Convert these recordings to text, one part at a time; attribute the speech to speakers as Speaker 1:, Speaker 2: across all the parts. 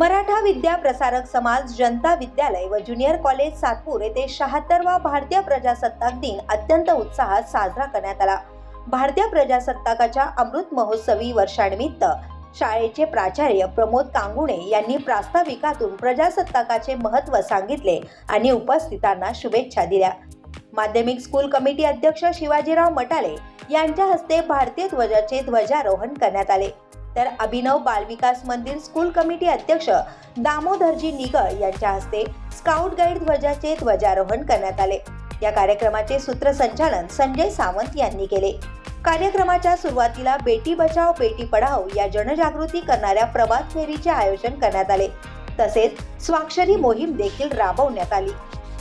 Speaker 1: मराठा विद्या प्रसारक समाज जनता विद्यालय व ज्युनियर कॉलेज सातपूर येथे शहात्तरवा भारतीय प्रजासत्ताक दिन अत्यंत उत्साहात साजरा करण्यात आला. भारतीय प्रजासत्ताकाच्या अमृत महोत्सवी वर्षानिमित्त शाळेचे प्राचार्य प्रमोद कांगुणे यांनी प्रास्ताविकातून प्रजासत्ताकाचे महत्त्व सांगितले आणि उपस्थितांना शुभेच्छा दिल्या. माध्यमिक स्कूल कमिटी अध्यक्ष शिवाजीराव मटाले यांच्या हस्ते भारतीय ध्वजाचे ध्वजारोहण करण्यात आले. तर अभिनव बालविकास मंदिर स्कूल कमिटी अध्यक्ष दामोदरजी निगळ यांच्या हस्ते स्काउट गाईड ध्वजाचे ध्वजारोहण करण्यात आले. या कार्यक्रमाचे सूत्रसंचालन संजय सावंत यांनी केले. कार्यक्रमाच्या सुरुवातीला बेटी बचाव बेटी पढाओ या जनजागृती करणाऱ्या प्रभात फेरीचे आयोजन करण्यात आले. तसेच स्वाक्षरी मोहीम देखील राबवण्यात आली.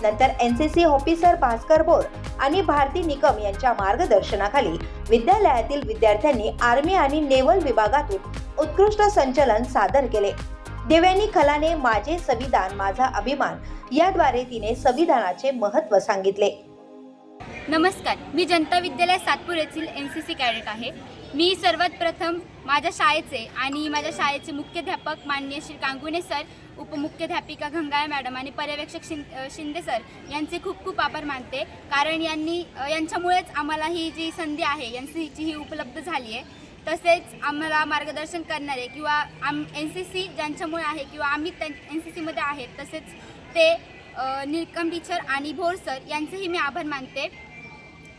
Speaker 1: नंतर N C C officer Bhaskar Bor आणि भारती निकम यांच्या मार्गदर्शनाखाली विद्यालयातील विद्यार्थ्यांनी आर्मी आणि नेव्हल विभागातून उत्कृष्ट संचलन सादर केले. देवयानी खलाने माझे संविधान माझा अभिमान याद्वारे तिने संविधानाचे महत्त्व सांगितले.
Speaker 2: नमस्कार. मी जनता विद्यालय सातपूर येथील एन सी सी कॅडेट आहे. मी सर्वात प्रथम माझ्या शाळेचे आणि माझ्या शाळेचे मुख्याध्यापक माननीय श्री कांगुणे सर उपमुख्याध्यापिका गंगाळ मॅडम आणि पर्यवेक्षक शिं शिंदे सर यांचे खूप खूप आभार मानते. कारण यांनी यांच्यामुळेच आम्हाला ही जी संधी आहे यांची सीची ही उपलब्ध झाली आहे. तसेच आम्हाला मार्गदर्शन करणारे किंवा आम एन सी सी ज्यांच्यामुळे आहे किंवा आम्ही त्यां एन सी सीमध्ये आहेत तसेच ते निलकम टीचर आणि भोर सर यांचेही मी आभार मानते.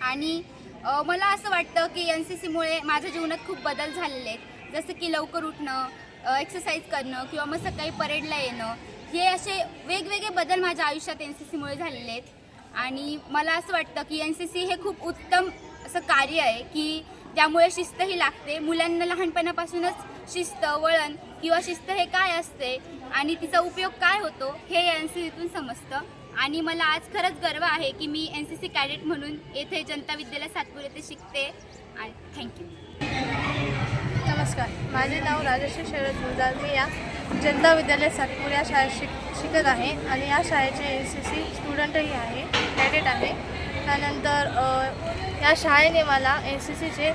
Speaker 2: आणि मला असं वाटतं की एन सी सीमुळे माझ्या जीवनात खूप बदल झालेले आहेत. जसं की लवकर उठणं एक्सरसाइज करणं किंवा मग सकाळी परेडला येणं हे असे वेगवेगळे बदल माझ्या आयुष्यात एन सी सीमुळे झालेले आहेत. आणि मला असं वाटतं की एन सी सी हे खूप उत्तम असं कार्य आहे की त्यामुळे शिस्तही लागते. मुलांना लहानपणापासूनच शिस्त वळण किंवा शिस्त हे काय असते आणि तिचा उपयोग काय होतो हे एन सी सीतून समजतं. आणि मला आज खरंच गर्व आहे की मी एन सी सी कॅडेट म्हणून येथे जनता विद्यालय सातपूर येथे शिकते. आणि थँक्यू
Speaker 3: नमस्कार. माझे नाव राजश्री शरद गुलजार मी या जनता विद्यालय सातपूर या शाळेत शिक शिकत आहे आणि या शाळेचे एन सी सी स्टुडंटही आहे कॅडेट आहे. त्यानंतर या शाळेने मला एन सी सीचे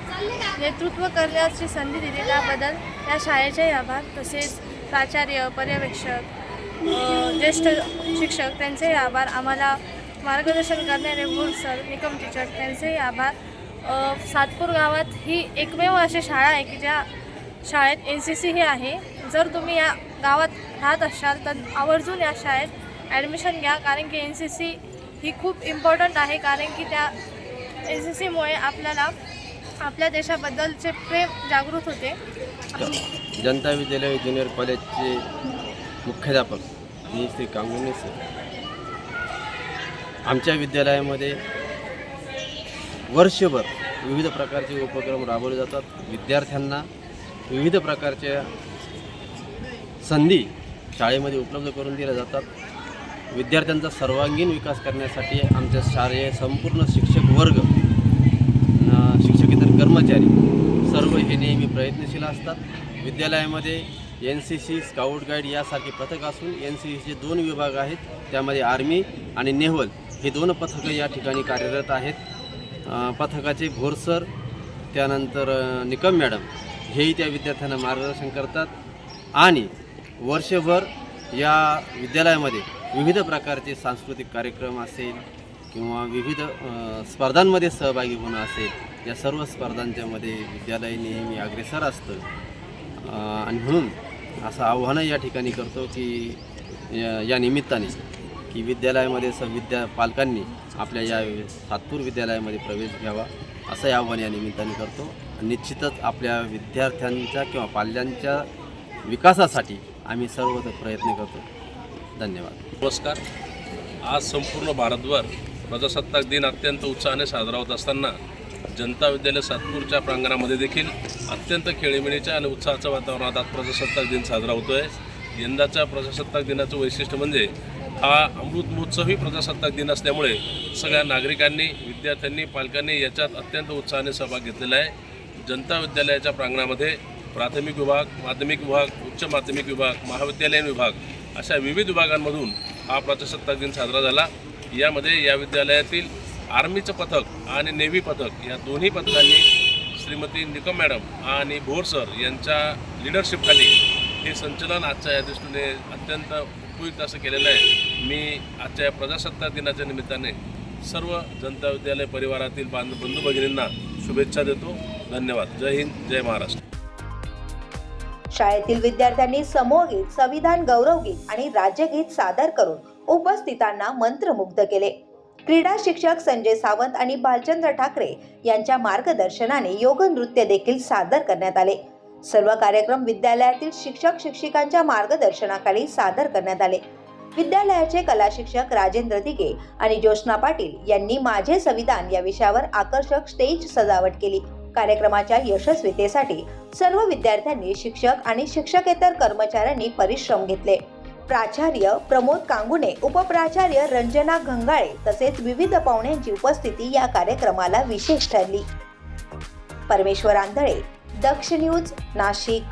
Speaker 3: नेतृत्व करण्याची संधी दिली. त्याबद्दल या शाळेचेही आभार तसेच प्राचार्य पर्यवेक्षक ज्येष्ठ शिक्षक त्यांचेही आभार आम्हाला मार्गदर्शन करणारे मूळ सर निकम टीचर त्यांचेही आभार सातपूर गावात ही एकमेव अशी शाळा आहे की ज्या शाळेत एन सी सी ही आहे. जर तुम्ही या गावात राहत असाल तर आवर्जून या शाळेत ॲडमिशन घ्या कारण की एन सी सी ही खूप इम्पॉर्टंट आहे कारण की त्या एन सी सीमुळे आपल्याला आपल्या देशाबद्दलचे प्रेम जागृत होते.
Speaker 4: जनता विद्यालय ज्युनियर कॉलेजचे मुख्याध्यापक मी श्री कांगुने सर. आमच्या विद्यालयामध्ये वर्षभर विविध प्रकारचे उपक्रम राबवले जातात. विद्यार्थ्यांना विविध प्रकारच्या संधी शाळेमध्ये उपलब्ध करून दिल्या जातात. विद्यार्थ्यांचा सर्वांगीण विकास करण्यासाठी आमच्या शाळे संपूर्ण शिक्षक वर्ग शिक्षकेतर कर्मचारी नेहमी प्रयत्नशील असतात. विद्यालयामध्ये N C C scout guide यासारखे पथक असून एन सी सीचे दोन विभाग आहेत. त्यामध्ये आर्मी आणि नेव्हल हे दोन पथकं या ठिकाणी कार्यरत आहेत. पथकाचे भोरसर त्यानंतर निकम मॅडम हेही त्या विद्यार्थ्यांना मार्गदर्शन करतात. आणि वर्षभर या विद्यालयामध्ये विविध प्रकारचे सांस्कृतिक कार्यक्रम असेल किंवा विविध स्पर्धांमध्ये सहभागी होणं असेल या सर्व स्पर्धांच्यामध्ये विद्यालय नेहमी अग्रेसर असतं. आणि म्हणून असं आव्हानं या ठिकाणी करतो की या या निमित्ताने की विद्यालयामध्ये स विद्या पालकांनी आपल्या या सातपूर विद्यालयामध्ये प्रवेश घ्यावा असं आव्हान या निमित्ताने करतो. निश्चितच आपल्या विद्यार्थ्यांच्या किंवा पाल्यांच्या विकासासाठी आम्ही सर्व प्रयत्न करतो. धन्यवाद.
Speaker 5: नमस्कार. आज संपूर्ण भारतभर प्रजासत्ताक दिन अत्यंत उत्साहाने साजरा होत असताना जनता विद्यालय सातपूरच्या प्रांगणामध्ये देखील अत्यंत खेळीमेळीच्या आणि उत्साहाच्या वातावरणात आज प्रजासत्ताक दिन साजरा होतो आहे यंदाच्या प्रजासत्ताक दिनाचं वैशिष्ट्य म्हणजे हा अमृत महोत्सवी प्रजासत्ताक दिन असल्यामुळे सगळ्या नागरिकांनी विद्यार्थ्यांनी पालकांनी याच्यात अत्यंत उत्साहाने सहभाग घेतलेला आहे. जनता विद्यालयाच्या प्रांगणामध्ये प्राथमिक विभाग माध्यमिक विभाग उच्च माध्यमिक विभाग महाविद्यालयीन विभाग अशा विविध विभागांमधून हा प्रजासत्ताक दिन साजरा झाला. यामध्ये या विद्यालयातील आर्मीचं पथक आणि नेव्ही पथक या दोन्ही पथकांनी श्रीमती निकम मॅडम आणि भोर सर यांच्या लिडरशिपखाली हे संचलन आजच्या या दृष्टीने अत्यंत उपयुक्त असं केलेलं आहे. मी आजच्या या प्रजासत्ताक दिनाच्या निमित्ताने सर्व जनता विद्यालय परिवारातील बांध बंधू भगिनींना शुभेच्छा देतो. धन्यवाद. जय हिंद जय महाराष्ट्र.
Speaker 1: शाळेतील विद्यार्थ्यांनी समूहगीत संविधान गौरवगीत आणि राज्यगीत सादर करून उपस्थितांना मंत्रमुग्ध केले. क्रीडा शिक्षक संजय सावंत आणि भालचंद्र ठाकरे यांच्या मार्गदर्शनाने योग नृत्य देखील सादर करण्यात आले. सर्व कार्यक्रम विद्यालयातील शिक्षक शिक्षिकांच्या मार्गदर्शनाखाली सादर करण्यात आले. विद्यालयाचे कला शिक्षक राजेंद्र दिगे आणि ज्योत्ना पाटील यांनी माझे संविधान या विषयावर आकर्षक स्टेज सजावट केली. कार्यक्रमाच्या यशस्वीतेसाठी सर्व विद्यार्थ्यांनी शिक्षक आणि शिक्षकेतर कर्मचाऱ्यांनी परिश्रम घेतले. प्राचार्य प्रमोद कांगुणे उपप्राचार्य रंजना घंगाळे तसेच विविध पाहुण्यांची उपस्थिती या कार्यक्रमाला विशेष ठरली. परमेश्वर आंधळे दक्ष न्यूज नाशिक.